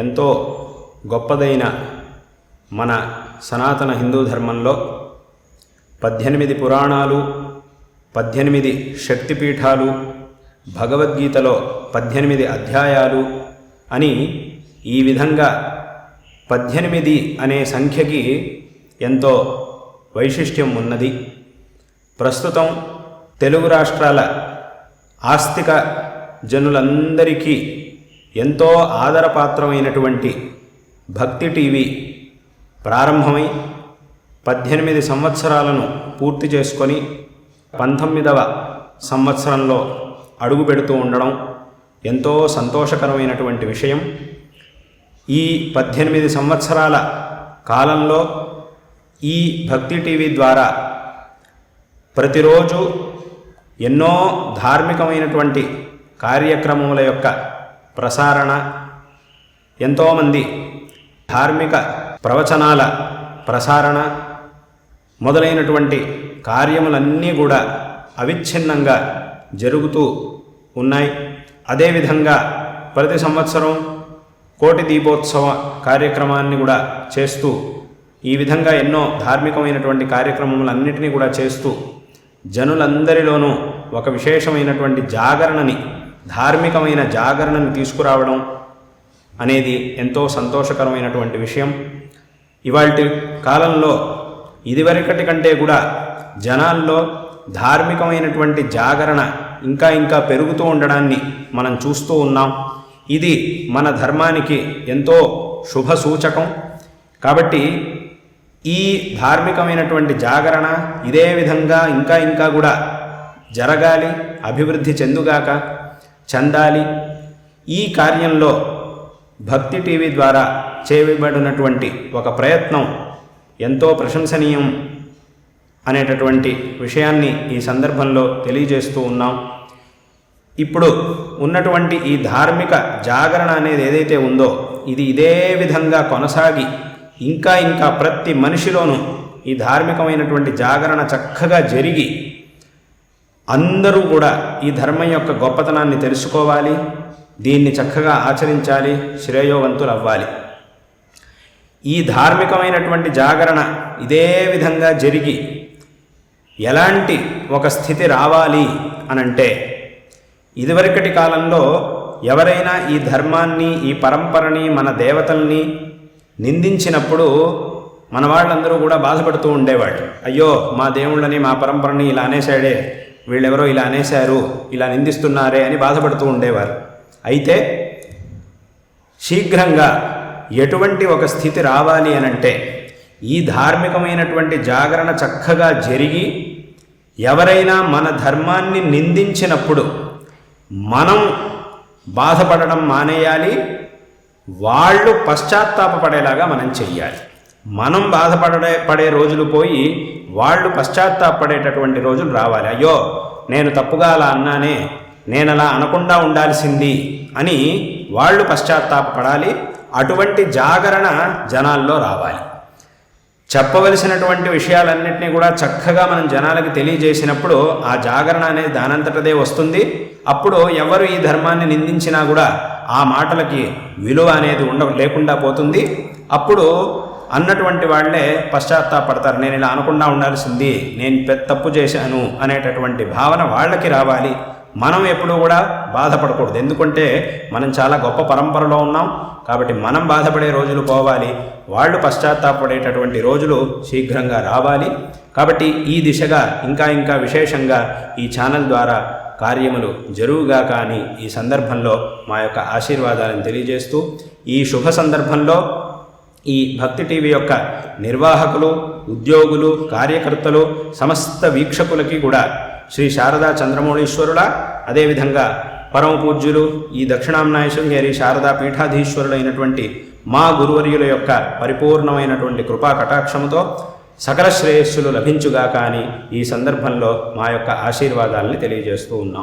ఎంతో గొప్పదైన మన సనాతన హిందూ ధర్మంలో పద్దెనిమిది పురాణాలు పద్దెనిమిది శక్తిపీఠాలు భగవద్గీతలో పద్దెనిమిది అధ్యాయాలు అని ఈ విధంగా పద్దెనిమిది అనే సంఖ్యకి ఎంతో వైశిష్ట్యం ఉన్నది. ప్రస్తుతం తెలుగు రాష్ట్రాల ఆస్తిక జనులందరికీ ఎంతో ఆదరపాత్రమైనటువంటి భక్తి టీవీ ప్రారంభమై పద్దెనిమిది సంవత్సరాలను పూర్తి చేసుకొని పంతొమ్మిదవ సంవత్సరంలో అడుగు పెడుతూ ఉండడం ఎంతో సంతోషకరమైనటువంటి విషయం. ఈ పద్దెనిమిది సంవత్సరాల కాలంలో ఈ భక్తి టీవీ ద్వారా ప్రతిరోజు ఎన్నో ధార్మికమైనటువంటి కార్యక్రమముల యొక్క ప్రసారణ. ఎంతోమంది ధార్మిక ప్రవచనాల ప్రసారణ మొదలైనటువంటి కార్యములన్నీ కూడా అవిచ్ఛిన్నంగా జరుగుతూ ఉన్నాయి. అదేవిధంగా ప్రతి సంవత్సరం కోటి దీపోత్సవ కార్యక్రమాన్ని కూడా చేస్తూ ఈ విధంగా ఎన్నో ధార్మికమైనటువంటి కార్యక్రమములన్నిటినీ కూడా చేస్తూ జనులందరిలోనూ ఒక విశేషమైనటువంటి జాగరణని ధార్మికమైన జాగరణను తీసుకురావడం అనేది ఎంతో సంతోషకరమైనటువంటి విషయం. ఇవాటి కాలంలో ఇదివరకటి కంటే కూడా జనాల్లో ధార్మికమైనటువంటి జాగరణ ఇంకా ఇంకా పెరుగుతూ ఉండడాన్ని మనం చూస్తూ ఉన్నాం. ఇది మన ధర్మానికి ఎంతో శుభ సూచకం. కాబట్టి ఈ ధార్మికమైనటువంటి జాగరణ ఇదే విధంగా ఇంకా ఇంకా కూడా జరగాలి అభివృద్ధి చెందుగాక చందాలి. ఈ కార్యంలో భక్తి టీవీ ద్వారా చేయబడినటువంటి ఒక ప్రయత్నం ఎంతో ప్రశంసనీయం అనేటటువంటి విషయాన్ని ఈ సందర్భంలో తెలియజేస్తూ ఉన్నాం. ఇప్పుడు ఉన్నటువంటి ఈ ధార్మిక జాగరణ అనేది ఏదైతే ఉందో ఇది ఇదే విధంగా కొనసాగి ఇంకా ఇంకా ప్రతి మనిషిలోనూ ఈ ధార్మికమైనటువంటి జాగరణ చక్కగా జరిగి అందరూ కూడా ఈ ధర్మం యొక్క గొప్పతనాన్ని తెలుసుకోవాలి దీన్ని చక్కగా ఆచరించాలి శ్రేయోవంతులు అవ్వాలి ఈ ధార్మికమైనటువంటి జాగరణ ఇదే విధంగా జరిగి ఎలాంటి ఒక స్థితి రావాలి అనంటే ఇదివరకటి కాలంలో ఎవరైనా ఈ ధర్మాన్ని ఈ పరంపరని మన దేవతల్ని నిందించినప్పుడు మన వాళ్ళందరూ కూడా బాధపడుతూ ఉండేవాళ్ళు. అయ్యో మా దేవుళ్ళని మా పరంపరని ఇలా అనేసాడే వీళ్ళెవరో ఇలా అనేశారు ఇలా నిందిస్తున్నారే అని బాధపడుతూ ఉండేవారు. అయితే శీఘ్రంగా ఎటువంటి ఒక స్థితి రావాలి అనంటే ఈ ధార్మికమైనటువంటి జాగరణ చక్కగా జరిగి ఎవరైనా మన ధర్మాన్ని నిందించినప్పుడు మనం బాధపడడం మానేయాలి వాళ్ళు పశ్చాత్తాపపడేలాగా మనం చెయ్యాలి. మనం బాధపడే పడే రోజులు పోయి వాళ్ళు పశ్చాత్తాపడేటటువంటి రోజులు రావాలి. అయ్యో నేను తప్పుగా అలా అన్నానే నేను అలా అనకుండా ఉండాల్సింది అని వాళ్ళు పశ్చాత్తాపడాలి. అటువంటి జాగరణ జనాల్లో రావాలి. చెప్పవలసినటువంటి విషయాలన్నింటినీ కూడా చక్కగా మనం జనాలకి తెలియజేసినప్పుడు ఆ జాగరణ అనేది దానంతటదే వస్తుంది. అప్పుడు ఎవరు ఈ ధర్మాన్ని నిందించినా కూడా ఆ మాటలకి విలువ అనేది ఉండ లేకుండా పోతుంది. అప్పుడు అన్నటువంటి వాళ్ళే పశ్చాత్తాపడతారు. నేను ఇలా అనకుండా ఉండాల్సింది నేను పెద్ద తప్పు చేశాను అనేటటువంటి భావన వాళ్ళకి రావాలి. మనం ఎప్పుడూ కూడా బాధపడకూడదు. ఎందుకంటే మనం చాలా గొప్ప పరంపరలో ఉన్నాం. కాబట్టి మనం బాధపడే రోజులు పోవాలి. వాళ్ళు పశ్చాత్తాపడేటటువంటి రోజులు శీఘ్రంగా రావాలి. కాబట్టి ఈ దిశగా ఇంకా ఇంకా విశేషంగా ఈ ఛానల్ ద్వారా కార్యములు జరుగుగా కానీ ఈ సందర్భంలో మా యొక్క ఆశీర్వాదాలను తెలియజేస్తూ ఈ శుభ సందర్భంలో ఈ భక్తి టీవీ యొక్క నిర్వాహకులు ఉద్యోగులు కార్యకర్తలు సమస్త వీక్షకులకి కూడా శ్రీ శారదా చంద్రమౌళీశ్వరుల అదేవిధంగా పరమ పూజ్యులు ఈ దక్షిణాంనాయశృంగేరి శారదా పీఠాధీశ్వరులైనటువంటి మా గురువర్యుల యొక్క పరిపూర్ణమైనటువంటి కృపా కటాక్షముతో సకల శ్రేయస్సులు లభించుగా కానీ ఈ సందర్భంలో మా యొక్క ఆశీర్వాదాలని తెలియజేస్తూ ఉన్నాం.